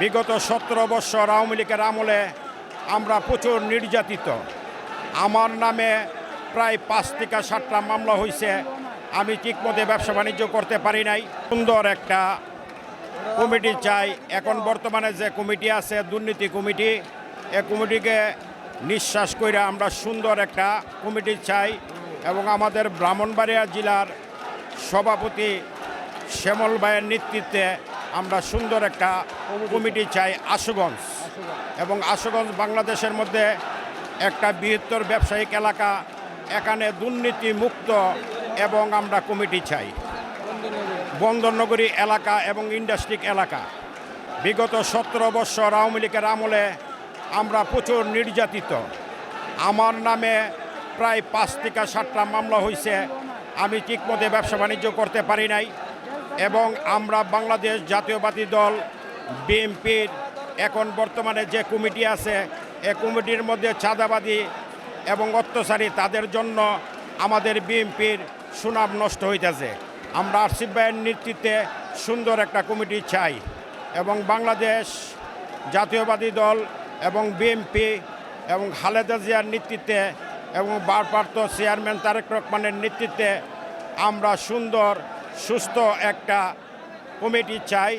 বিগত সতেরো বৎসর আওয়ামী লীগের আমলে আমরা প্রচুর নির্যাতিত। আমার নামে প্রায় পাঁচ থেকে সাতটা মামলা হয়েছে আমি ঠিকমতো ব্যবসা বাণিজ্য করতে পারি নাই। সুন্দর একটা কমিটি চাই। এখন বর্তমানে যে কমিটি আছে, দুর্নীতি কমিটি, এ কমিটিকে নিঃশ্বাস করে আমরা সুন্দর একটা কমিটি চাই এবং আমাদের ব্রাহ্মণবাড়িয়া জেলার সভাপতি শ্যামল ভাইয়ের নেতৃত্বে আমরা সুন্দর একটা কমিটি চাই আশুগঞ্জ। এবং আশুগঞ্জ বাংলাদেশের মধ্যে একটা বৃহত্তর ব্যবসায়িক এলাকা এখানে দুর্নীতি মুক্ত এবং আমরা কমিটি চাই। বন্দরনগরী এলাকা এবং ইন্ডাস্ট্রিক এলাকা। বিগত সতেরো বৎসর আওয়ামী লীগের আমলে আমরা প্রচুর নির্যাতিত। আমার নামে প্রায় পাঁচ থেকে সাতটা মামলা হয়েছে আমি ঠিকমতো ব্যবসা বাণিজ্য করতে পারি নাই। এবং আমরা বাংলাদেশ জাতীয়বাদী দল, বিএনপির এখন বর্তমানে যে কমিটি আছে, এ কমিটির মধ্যে চাঁদাবাদী এবং অত্যাচারী, তাদের জন্য আমাদের বিএনপির সুনাম নষ্ট হইতেছে। আমরা আরসিফ ভাইয়ের নেতৃত্বে সুন্দর একটা কমিটি চাই এবং বাংলাদেশ জাতীয়বাদী দল এবং বিএনপি এবং খালেদা জিয়ার নেতৃত্বে এবং ভারপ্রাপ্ত চেয়ারম্যান তারেক রহমানের নেতৃত্বে আমরা সুন্দর সুস্থ একটা কমিটি চাই।